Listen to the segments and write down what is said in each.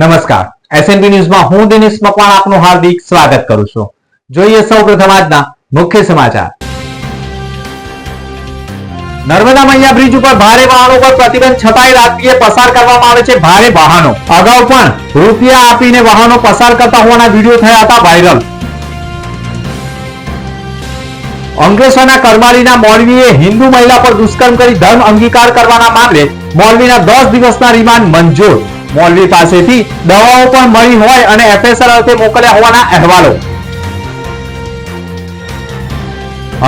નમસ્કાર. એસએનબી ન્યૂઝમાં હું દિનેશ મકવાણ આપનું હાર્દિક સ્વાગત કરું છું. જોઈએ સૌપ્રથમ આજના મુખ્ય સમાચાર. નર્મદા મૈયા બ્રિજ ઉપર ભારે વાહનો પર પ્રતિબંધ છતાંય રાત્રિએ પસાર કરવામાં આવે છે ભારે વાહનો. અગાઉ પણ રૂપિયા આપીને વાહનો પસાર કરતા હોવાના વીડિયો થયા હતા વાયરલ. અંકલેશ્વરના કરમાલીના મોલવીએ હિન્દુ મહિલા પર દુષ્કર્મ કરી ધર્મ અંગીકાર કરવાના મામલે મોલવીના દસ દિવસના રિમાન્ડ મંજૂર. મોલવી પાસેથી દવાઓ પણ મળી હોય અને એફએસઆર અર્થે મોકલ્યા હોવાના અહેવાલો.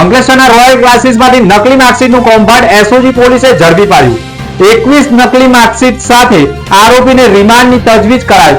અંકલેશ્વરના રોયલ ક્લાસીસમાંથી નકલી માર્કશીટનું કૌભાંડ એસઓજી પોલીસે ઝડપી પાડ્યું. એકવીસ નકલી માર્કશીટ સાથે આરોપીને રિમાન્ડની તજવીજ કરાઈ.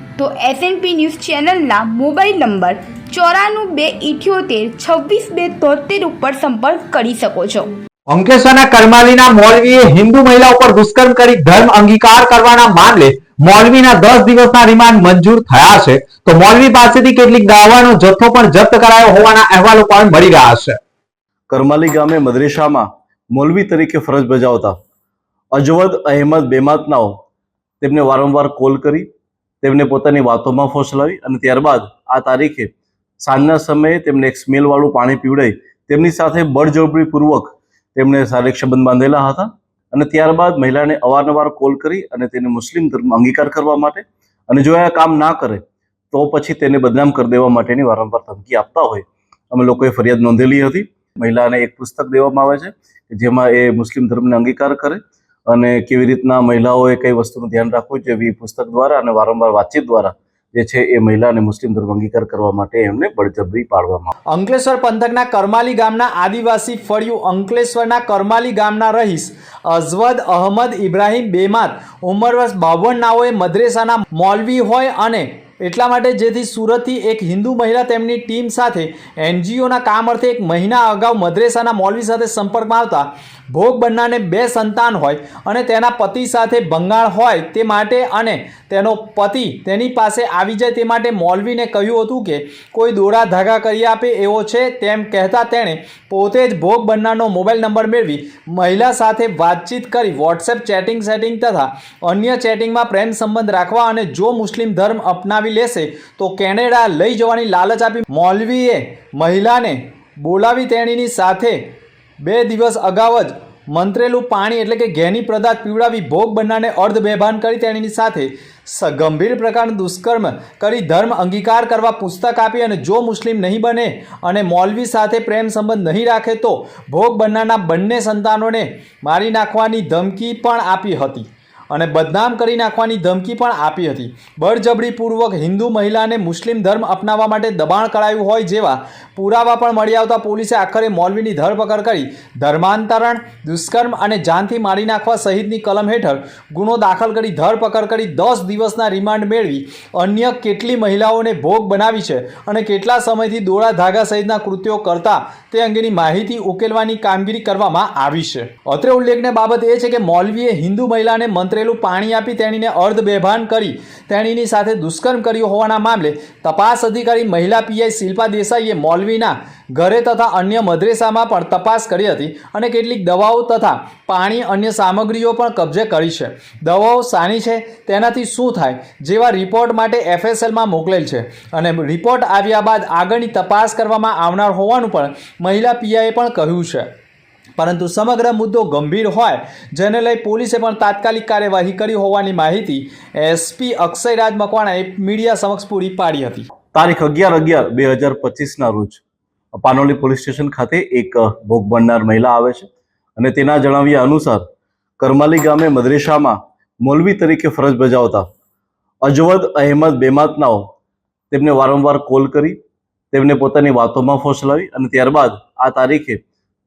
તો એસએનપી ન્યૂઝ ચેનલના મોબાઈલ નંબર ચોરાણું બે ઇઠ્યોતેર છવ્વીસ બે તોતેર ઉપર સંપર્ક કરી શકો છો. અંકેશ્વરના કરમાલીના મોલવીએ હિન્દુ મહિલા ઉપર દુષ્કર્મ કરી ધર્મ અંગીકાર કરવાના મામલે મોલવીના દસ દિવસના રિમાન્ડ મંજૂર થયા છે. તો મોલવી પાસેથી કેટલીક દાવાનો જથ્થો પણ જપ્ત કરાયો હોવાના અહેવાલો પણ મળી રહ્યા છે. કરમાલી ગામે મદરેસામાં મોલવી તરીકે ફરજ બજાવતા અજવદ અહેમદ બેમાતનાઓ તેમને વારંવાર કોલ કરી તેમને પોતાની વાતોમાં ફોસલાવી અને ત્યારબાદ આ તારીખે સાંજના સમયે તેમને એક સ્મેલવાળું પાણી પીવડાઈ તેમની સાથે બળજબરીપૂર્વક તેમણે શારીરિક સંબંધ બાંધેલા હતા અને ત્યારબાદ મહિલાને અવારનવાર કોલ કરી અને તેને મુસ્લિમ ધર્મ અંગીકાર કરવા માટે અને જો આ કામ ના કરે, તો પછી તેને બદનામ કરી દેવા માટેની વારંવાર ધમકી આપતા હોય. અમે લોકોએ ફરિયાદ નોંધેલી હતી. મહિલાને એક પુસ્તક દેવામાં આવે છે જેમાં એ મુસ્લિમ ધર્મને અંગીકાર કરે અને કેવી રીતના મહિલાઓએ કઈ વસ્તુનું ધ્યાન રાખવું જોઈએ પુસ્તક દ્વારા અને વારંવાર વાતચીત દ્વારા જે છે એ મહિલાને મુસ્લિમ ધર્મ અંગીકાર કરવા માટે એમને બળજબરી પાડવામાં અંકલેશ્વર પંથકના કરમાલી ગામના આદિવાસી ફળિયું અંકલેશ્વરના કરમાલી ગામના રહીશ અઝવદ અહમદ ઇબ્રાહીમ બેમાત ઉંમર વર્ષ બાવન નાઓએ મદ્રેસાના મોલવી હોય અને એટલા માટે જેથી સુરતથી એક હિન્દુ મહિલા તેમની ટીમ સાથે એનજીઓના કામ અર્થે એક મહિના અગાઉ મદ્રેસાના મોલવી સાથે સંપર્કમાં આવતા ભોગ બન્નાને બે સંતાન હોય અને તેના પતિ સાથે ભંગાણ હોય તે માટે અને તેનો પતિ તેની પાસે આવી જાય તે માટે મૌલવીને કહ્યું હતું કે, કોઈ દોરા ધાગા કરી આપે એવો છે? તેમ કહેતા તેણે પોતે જ ભોગ બન્નાનો મોબાઈલ નંબર મેળવી મહિલા સાથે વાતચીત કરી વોટ્સએપ ચેટિંગ સેટિંગ તથા અન્ય ચેટિંગમાં પ્રેમ સંબંધ રાખવા અને જો મુસ્લિમ ધર્મ અપનાવી લેશે, તો કેનેડા લઈ જવાની લાલચ આપી. મૌલવીએ મહિલાને બોલાવી તેણીની સાથે બે દિવસ અગાઉ જ મંત્રેલું પાણી એટલે કે ઘેની પદાર્થ પીવડાવી ભોગ બનનારને અર્ધ બેભાન કરી તેણીની સાથે ગંભીર પ્રકારનું દુષ્કર્મ કરી ધર્મ અંગીકાર કરવા પુસ્તક આપી અને જો મુસ્લિમ નહીં બને અને મૌલવી સાથે પ્રેમ સંબંધ નહીં રાખે તો ભોગ બનનારના બંને સંતાનોને મારી નાખવાની ધમકી પણ આપી હતી. અને બદનામ કરી નાખવાની ધમકી પણ આપી હતી. બળજબરીપૂર્વક હિન્દુ મહિલાને મુસ્લિમ ધર્મ અપનાવવા માટે દબાણ કરાયું હોય જેવા પુરાવા પણ મળી આવતા પોલીસે આખરે મૌલવીની ધરપકડ કરી ધર્માંતરણ, દુષ્કર્મ અને જાનથી મારી નાખવા સહિતની કલમ હેઠળ ગુનો દાખલ કરી ધરપકડ કરી દસ દિવસના રિમાન્ડ મેળવી અન્ય કેટલી મહિલાઓને ભોગ બનાવી છે અને કેટલા સમયથી દોળા ધાગા સહિતના કૃત્યો કરતા તે અંગેની માહિતી ઉકેલવાની કામગીરી કરવામાં આવી છે. અત્રે ઉલ્લેખનીય બાબત એ છે કે મોલવીએ હિન્દુ મહિલાને મંત્રેલું પાણી આપી તેણીને અર્ધ બેભાન કરી તેણીની સાથે દુષ્કર્મ કર્યું હોવાના મામલે તપાસ અધિકારી મહિલા પીઆઈ શિલ્પા દેસાઈએ મૌલવીના ઘરે તથા અન્ય મદ્રેસામાં પણ તપાસ કરી હતી અને કેટલીક દવાઓ તથા પાણી અન્ય સામગ્રીઓ પણ કબજે કરી છે. દવાઓ સાની છે, તેનાથી શું થાય, જેવા રિપોર્ટ માટે એફએસએલમાં મોકલેલ છે. અને રિપોર્ટ આવ્યા બાદ આગળની તપાસ કરવામાં આવનાર હોવાનું પણ મહિલા પીઆઈએ પણ કહ્યું છે. પરંતુ સમગ્ર મુદ્દો ગંભીર હોય, જેને લઈ પોલીસે પણ તાત્કાલિક કાર્યવાહી કરી હોવાની માહિતી એસપી અક્ષયરાજ મકવાણાએ મીડિયા સમક્ષ પૂરી પાડી હતી. તારીખ અગિયાર અગિયાર બે હજાર પચીસના રોજ પાનોલી પોલીસ સ્ટેશન ખાતે એક ભોગ બનનાર મહિલા આવે છે અને તેના જણાવ્યા અનુસાર કરમાલી ગામે મદ્રેસામાં મૌલવી તરીકે ફરજ બજાવતા અજવદ અહેમદ બેમાતનાઓ તેમને વારંવાર કોલ કરી, તેમને પોતાની વાતોમાં ફોસલાવી અને ત્યારબાદ આ તારીખે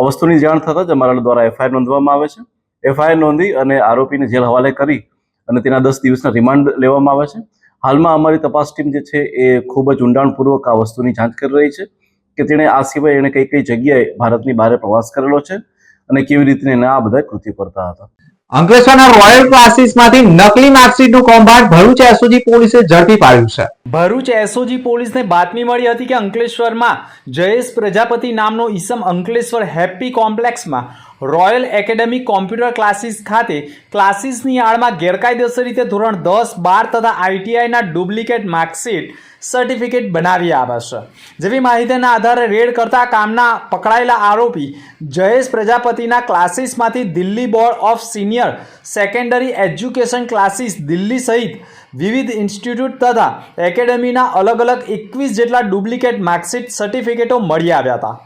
આ વસ્તુની જાણ થતાં જ અમારા દ્વારા એફઆઈઆર નોંધવામાં આવે છે. એફઆઈઆર નોંધી અને આરોપીને જેલ હવાલે કરી અને તેના દસ દિવસના રિમાન્ડ લેવામાં આવે છે. હાલમાં અમારી તપાસ ટીમ જે છે એ ખૂબ જ ઊંડાણપૂર્વક આ વસ્તુની જાંચ કરી રહી છે કે તેણે આ સિવાય એણે કઈ કઈ જગ્યાએ ભારતની બહાર પ્રવાસ કરેલો છે અને કેવી રીતે એને આ બધા કૃત્ય કરતા હતા. અંકલેશ્વરના રોયલ ક્લાસીસમાંથી નકલી માર્કશીટનું કૌભાંડ ભરૂચ એસઓજી પોલીસે ઝડપી પાડ્યું છે. ભરૂચ એસઓજી પોલીસને બાતમી મળી હતી કે અંકલેશ્વરમાં જયેશ પ્રજાપતિ નામનો ઈસમ અંકલેશ્વર હેપી કોમ્પ્લેક્સમાં રોયલ એકેડેમી કોમ્પ્યુટર ક્લાસીસ ખાતે ક્લાસીસની આડમાં ગેરકાયદેસર રીતે ધોરણ દસ, બાર તથા આઈટીઆઈના ડુપ્લિકેટ માર્કશીટ સર્ટિફિકેટ બનાવી આવ્યા છે. જેવી માહિતીના આધારે રેડ કરતા કામના પકડાયેલા આરોપી જયેશ પ્રજાપતિના ક્લાસીસમાંથી Delhi board of senior secondary education classes Delhi સહિત વિવિધ ઇન્સ્ટિટ્યૂટ તથા એકેડેમીના અલગ અલગ એકવીસ જેટલા ડુપ્લિકેટ માર્કશીટ સર્ટિફિકેટો મળી આવ્યા હતા.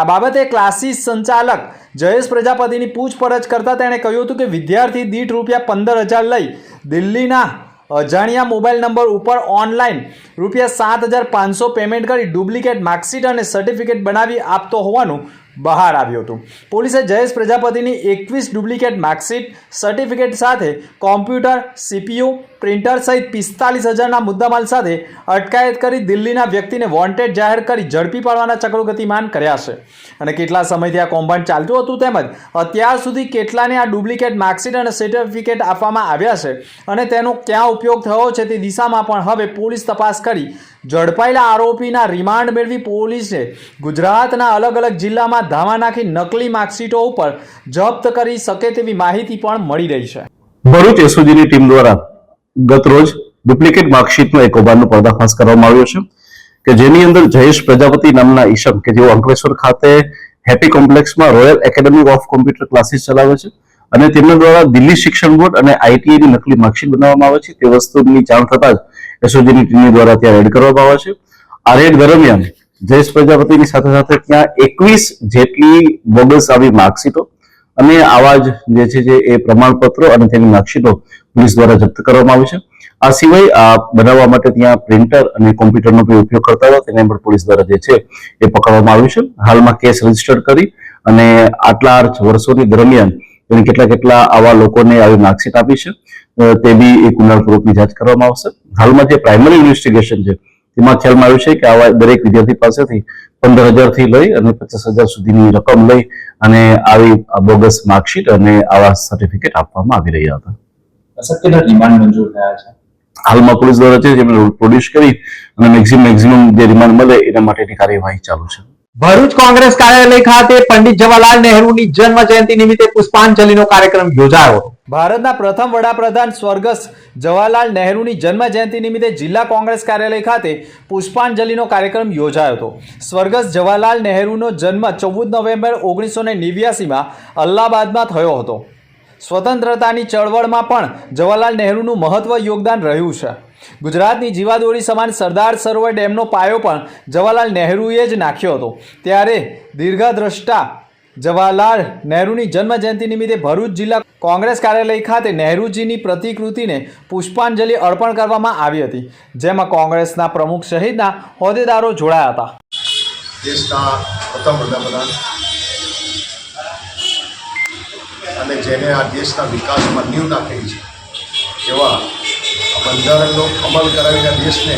આ બાબતે ક્લાસીસ સંચાલક જયેશ પ્રજાપતિની પૂછપરછ કરતા તેણે કહ્યું હતું કે વિદ્યાર્થી દીઠ રૂપિયા પંદર હજાર લઈ દિલ્હીના અજાણ્યા મોબાઈલ નંબર ઉપર ઓનલાઈન રૂપિયા સાત હજાર પાંચસો પેમેન્ટ કરી ડુપ્લિકેટ માર્કશીટ અને સર્ટિફિકેટ બનાવી આપતો હોવાનું બહાર આવ્યું હતું. પોલીસે જયેશ પ્રજાપતિની એકવીસ ડુપ્લિકેટ માર્કશીટ, સર્ટિફિકેટ સાથે કોમ્પ્યુટર, સીપીયુ, પ્રિન્ટર સહિત પિસ્તાલીસ હજારના મુદ્દામાલ સાથે અટકાયત કરી દિલ્હીના વ્યક્તિને વોન્ટેડ જાહેર કરી ઝડપી પાડવાના ચક્રગતિમાન કર્યા છે. અને કેટલા સમયથી આ કૌભાંડ ચાલતું હતું તેમજ અત્યાર સુધી કેટલાને આ ડુપ્લિકેટ માર્કશીટ અને સર્ટિફિકેટ આપવામાં આવ્યા છે અને તેનો ક્યાં ઉપયોગ થયો છે તે દિશામાં પણ હવે પોલીસ તપાસ કરી ઝડપાયેલા આરોપીના રિમાન્ડ મેળવી પોલીસે ગુજરાતના અલગ અલગ જિલ્લામાં ધામા નાખી નકલી માર્કશીટો ઉપર જપ્ત કરી શકે તેવી માહિતી પણ મળી રહી છે. ભરૂચ એસઓજીની ટીમ દ્વારા ગત રોજ ડુપ્લિકેટ માર્કશીટનો એક કૌભાંડનો પર્દાફાશ કરવામાં આવ્યો છે કે જેની અંદર જયેશ પ્રજાપતિ નામના ઈશમ, કે જેઓ અંકલેશ્વર ખાતે happy કોમ્પ્લેક્સમાં royal academy of computer classes ચલાવે છે અને તેમના દ્વારા દિલ્હી શિક્ષણ બોર્ડ અને આઈટીઆઈની નકલી માર્કશીટ બનાવવામાં આવે છે. તે વસ્તુની જાણ થતાં જ એસઓજીની ટીમ દ્વારા ત્યાં રેડ કરવામાં આવે છે. આ રેડ દરમિયાન જયેશ પ્રજાપતિની સાથે સાથે ત્યાં એકવીસ જેટલી બોગસ આવી માર્કશીટો અને આવા જ જે છે જે એ પ્રમાણપત્રો અને તેની માર્કશીટો પોલીસ દ્વારા જપ્ત કરવામાં આવી છે. આ સિવાય આ બનાવવા માટે ત્યાં પ્રિન્ટર અને કોમ્પ્યુટરનો પણ ઉપયોગ કરતા હતા. તેને પણ પોલીસ દ્વારા જે છે એ પકડવામાં આવ્યું છે. હાલમાં કેસ રજિસ્ટર કરી અને આટલા વર્ષોની દરમિયાન તેને કેટલા કેટલા આવા લોકોને આવી માર્કશીટ આપી છે. તે બી એક ઊંડાણપૂર્વકની જાંચ કરવામાં આવશે. હાલમાં જે પ્રાઇમરી ઇન્વેસ્ટિગેશન છે તેમાં ખ્યાલમાં આવ્યું છે કે આવા દરેક વિદ્યાર્થી પાસેથી પંદર હજારથી લઈ અને પચાસ હજાર સુધીની રકમ લઈ અને આવી બોગસ માર્કશીટ અને આવા સર્ટિફિકેટ આપવામાં આવી રહ્યા હતા. કેટલા રિમાન્ડ મંજૂર થયા છે? હાલમાં પોલીસ દ્વારા છે જેમને પ્રોડ્યુસ કરી અને મેક્સિમમ મેક્સિમમ જે રિમાન્ડ મળે એના માટેની કાર્યવાહી ચાલુ છે. ભરૂચ કોંગ્રેસ કાર્યાલય ખાતે પંડિત જવાહરલાલ નહેરુની જન્મ જયંતિ નિમિત્તે પુષ્પાંજલિનો કાર્યક્રમ યોજાયો ભારતના પ્રથમ વડાપ્રધાન સ્વર્ગસ્થ જવાહરલાલ નહેરુની જન્મ જયંતિ નિમિત્તે જિલ્લા કોંગ્રેસ કાર્યાલય ખાતે પુષ્પાંજલિનો કાર્યક્રમ યોજાયો હતો. સ્વર્ગસ્થ જવાહરલાલ નહેરુનો જન્મ ચૌદ નવેમ્બર ઓગણીસો ને નેવ્યાસીમાં અલ્હાબાદમાં થયો હતો. સ્વતંત્રતાની ચળવળમાં પણ જવાહરલાલ નહેરુનું મહત્વ યોગદાન રહ્યું છે. ગુજરાતની જીવાદોરી સમાન સરદાર સરોવર ડેમનો પાયો પણ જવાહરલાલ નહેરુએ જ નાખ્યો હતો. ત્યારે દીર્ઘદ્રષ્ટા જવાહરલાલ નહેરુની જન્મજયંતિ નિમિત્તે ભરૂચ જિલ્લા કોંગ્રેસ કાર્યાલય ખાતે નહેરુજીની પ્રતિકૃતિને પુષ્પાંજલિ અર્પણ કરવામાં આવી હતી, જેમાં કોંગ્રેસના પ્રમુખ સહિતના હોદ્દેદારો જોડાયા હતા. અને જેને આ દેશના વિકાસમાં નીવ નાખેલી છે, એવા બંધારણનો અમલ કરાવીને દેશને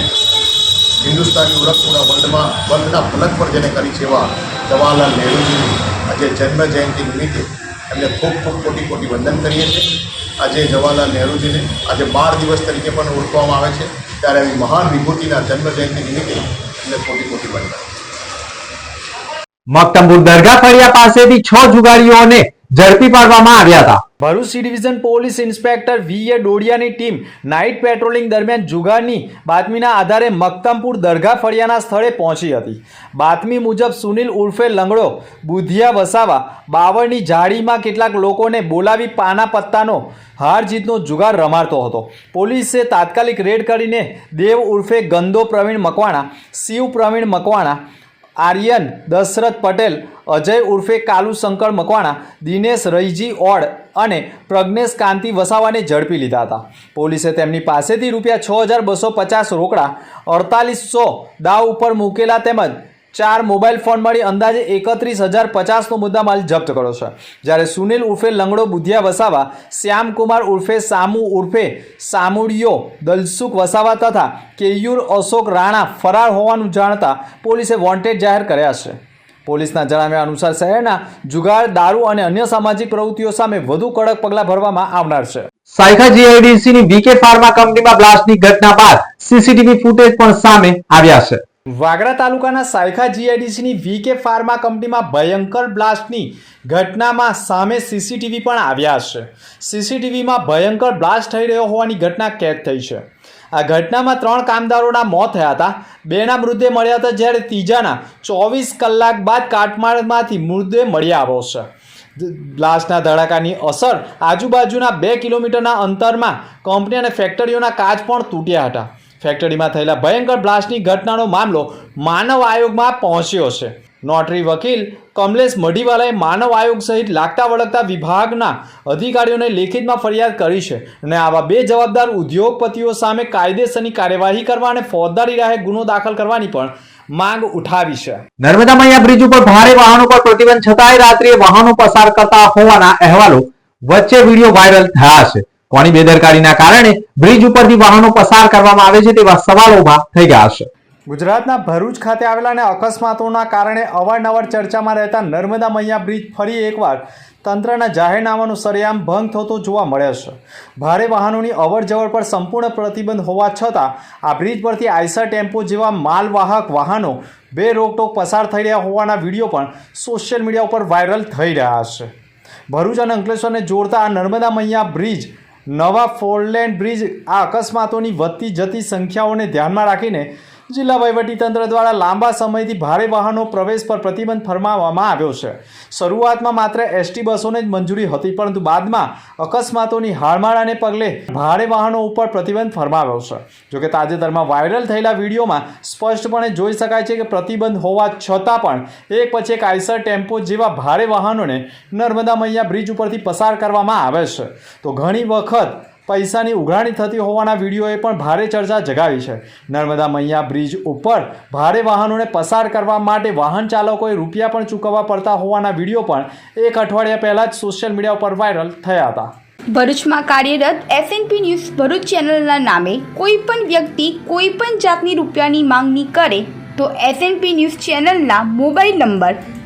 હિન્દુસ્તાની ઓળખ પૂરા વર્લ્ડમાં વર્લ્ડના ફલક પર જેને કરી છે એવા જવાહરલાલ નહેરુજીની આજે જન્મ જયંતિ નિમિત્તે એમને ખૂબ ખૂબ કોટી કોટી વંદન કરીએ છીએ. આજે જવાહરલાલ નહેરુજીને આજે બાર દિવસ તરીકે પણ ઓળખવામાં આવે છે. ત્યારે આવી મહાન વિભૂતિના જન્મ જયંતિ નિમિત્તે એમને કોટી કોટી વંદન. મક્તમપુર દરગાહ ફળિયા પાસેથી છ જુગારીઓને ઝડપી પાડવામાં આવ્યા હતા. Bharuch C division police inspector V A ડોડિયાની team night patrolling દરમિયાન જુગારની બાતમીના આધારે મક્તમપુર દરગાહ ફળિયાના સ્થળે પહોંચી હતી. બાતમી મુજબ સુનિલ ઉર્ફે લંગડો, બુધિયા વસાવા, બાવળની જાળીમાં કેટલાક લોકોને બોલાવી પાના પત્તાનો હાર જીતનો જુગાર રમાડતો હતો. પોલીસે તાત્કાલિક રેડ કરીને દેવ ઉર્ફે ગંદો પ્રવીણ મકવાણા, શિવ પ્રવીણ મકવાણા આર્યન, દશરથ પટેલ, અજય ઉર્ફે કાલુ શંકર મકવાણા, દિનેશ રહીજી ઓડ અને પ્રજ્ઞેશ કાંતિ વસાવાને ઝડપી લીધા હતા. પોલીસે તેમની પાસેથી રૂપિયા છ હજાર બસો પચાસ રોકડા અડતાલીસો દાવ ઉપર મૂકેલા તેમજ ચાર મોબાઈલ ફોન મળી અંદાજે એકત્રીસ હજાર પચાસનો મુદ્દામાલ જપ્ત કર્યો છે. જ્યારે સુનિલ ઉર્ફે લંગડો બુધિયા વસાવા શ્યામકુમાર ઉર્ફે સામુ ઉર્ફે સામુડિયો, દલસુખ વસાવા તથા કેયુર અશોક રાણા ફરાર હોવાનું જાણતા પોલીસે વોન્ટેડ જાહેર કર્યા છે. પોલીસના જણાવ્યા અનુસાર શહેરના જુગાર, દારૂ અને અન્ય સામાજિક પ્રવૃત્તિઓ સામે વધુ કડક પગલાં ભરવામાં આવનાર છે. સાયખા જીઆઈડીસીની વીકે ફાર્મા કંપનીમાં બ્લાસ્ટની ઘટના બાદ સીસીટીવી ફૂટેજ પણ સામે આવ્યા છે. વાગરા તાલુકાના સાયખા જીઆઈડીસીની વીકે ફાર્મા કંપનીમાં ભયંકર બ્લાસ્ટની ઘટનામાં સામે સીસીટીવી પણ આવ્યા છે. સીસીટીવીમાં ભયંકર બ્લાસ્ટ થઈ રહ્યો હોવાની ઘટના કેદ થઈ છે. આ ઘટનામાં ત્રણ કામદારોના મોત થયા હતા. બેના મૃતદેહ મળ્યા હતા જ્યારે ત્રીજાના ચોવીસ કલાક બાદ કાટમાળમાંથી મૃતદેહ મળી આવ્યો છે. બ્લાસ્ટના ધડાકાની અસર આજુબાજુના બે કિલોમીટરના અંતરમાં કંપની અને ફેક્ટરીઓના કાચ પણ તૂટ્યા હતા. ફેક્ટરીમાં થયેલા ભયંકર બ્લાસ્ટની ઘટનાનો મામલો માનવ આયોગમાં પહોંચ્યો છે. નોટરી વકીલ કમલેશ મઢીવાલાએ માનવ આયોગ સહિત લાગતા વળગતા વિભાગના અધિકારીઓને લેખિતમાં ફરિયાદ કરી છે અને આવા બે જવાબદાર ઉદ્યોગપતિઓ સામે કાયદેસરની કાર્યવાહી કરવા અને ફોજદારી રાહે ગુનો દાખલ કરવાની પણ માંગ ઉઠાવી છે. નર્મદા મૈયા બ્રિજ ઉપર ભારે વાહનો પર પ્રતિબંધ છતાંય રાત્રિએ વાહનો પસાર કરતા હોવાના અહેવાલો વચ્ચે વીડિયો વાયરલ થયા છે. કોની બેદરકારીના કારણે બ્રિજ ઉપરથી વાહનો પસાર કરવામાં આવે છે તેવા સવાલો ઊભા થઈ ગયા છે. ગુજરાતના ભરૂચ ખાતે આવેલા અને અકસ્માતોના કારણે અવારનવાર ચર્ચામાં રહેતા નર્મદા મૈયા બ્રિજ ફરી એકવાર તંત્રના જાહેરનામાનું સરેઆમ ભંગ થતો જોવા મળે છે. ભારે વાહનોની અવરજવર પર સંપૂર્ણ પ્રતિબંધ હોવા છતાં આ બ્રિજ પરથી આઈસર ટેમ્પો જેવા માલવાહક વાહનો બે રોકટોક પસાર થઈ રહ્યા હોવાના વીડિયો પણ સોશિયલ મીડિયા ઉપર વાયરલ થઈ રહ્યા છે. ભરૂચ અને અંકલેશ્વરને જોડતા આ નર્મદા મૈયા બ્રિજ નવા ફોરલેન્ડ બ્રિજ આ અકસ્માતોની વધતી જતી સંખ્યાઓને ધ્યાનમાં રાખીને જિલ્લા વહીવટીતંત્ર દ્વારા લાંબા સમયથી ભારે વાહનો પ્રવેશ પર પ્રતિબંધ ફરમાવવામાં આવ્યો છે. શરૂઆતમાં માત્ર એસટી બસોને જ મંજૂરી હતી, પરંતુ બાદમાં અકસ્માતોની હાડમાળાને પગલે ભારે વાહનો ઉપર પ્રતિબંધ ફરમાવ્યો છે. જોકે તાજેતરમાં વાયરલ થયેલા વિડીયોમાં સ્પષ્ટપણે જોઈ શકાય છે કે પ્રતિબંધ હોવા છતાં પણ એક પછી એક આઈસર ટેમ્પો જેવા ભારે વાહનોને નર્મદા મૈયા બ્રિજ ઉપરથી પસાર કરવામાં આવે છે. તો ઘણી વખત પૈસાની ઉઘરાણી થતી હોવાના વિડીયોએ પણ ભારે ચર્ચા જગાવી છે. નર્મદા મૈયા બ્રિજ ઉપર ભારે વાહનોને પસાર કરવા માટે વાહન ચાલકોએ રૂપિયા પણ ચૂકવવા પડતા હોવાના વીડિયો પણ એક અઠવાડિયા પહેલાં જ સોશિયલ મીડિયા ઉપર વાયરલ થયા હતા. ભરૂચમાં કાર્યરત એસએનપી ન્યૂઝ ભરૂચ ચેનલના નામે કોઈ પણ વ્યક્તિ કોઈ પણ જાતની રૂપિયાની માંગણી કરે તો એસએનપી ન્યૂઝ ચેનલના મોબાઈલ નંબર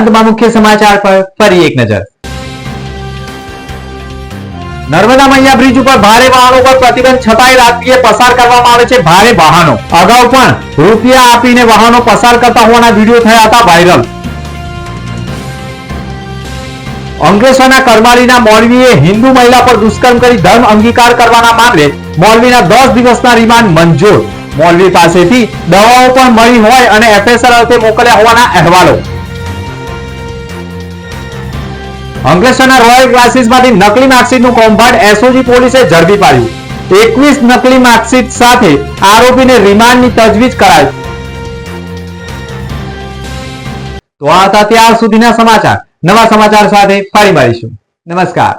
અંતમાં મુખ્ય સમાચાર પર ફરી એક નજર. નર્મદા મૈયા બ્રિજ ઉપર ભારે વાહનો પર પ્રતિબંધ છતાંય રાત્રિએ પસાર કરવામાં આવે છે ભારે વાહનો. અગાઉ પણ રૂપિયા આપીને વાહનો પસાર કરતા હોવાના વીડિયો થયા હતા વાયરલ. અંકલેશ્વરના કરમાલીના મોલવીએ હિન્દુ મહિલા પર દુષ્કર્મ કરી ધર્મ અંગીકાર કરવાના મામલે મોલવીના દસ દિવસના રિમાન્ડ મંજૂર. મોલવી પાસેથી દવાઓ પણ મળી હોય અને એફએસઆર અર્થે મોકલ્યા હોવાના અહેવાલો. અંકલેશ્વરના રોયલ ક્લાસીસમાંથી નકલી માર્કશીટનું કૌભાંડ એસઓજી પોલીસે ઝડપી પાડ્યું. એકવીસ નકલી માર્કશીટ સાથે આરોપીને રિમાન્ડની તજવીજ કરાઈ. તો આ હતા ત્યાર સુધીના સમાચાર. નવા સમાચાર સાથે ફરી મળીશું. નમસ્કાર.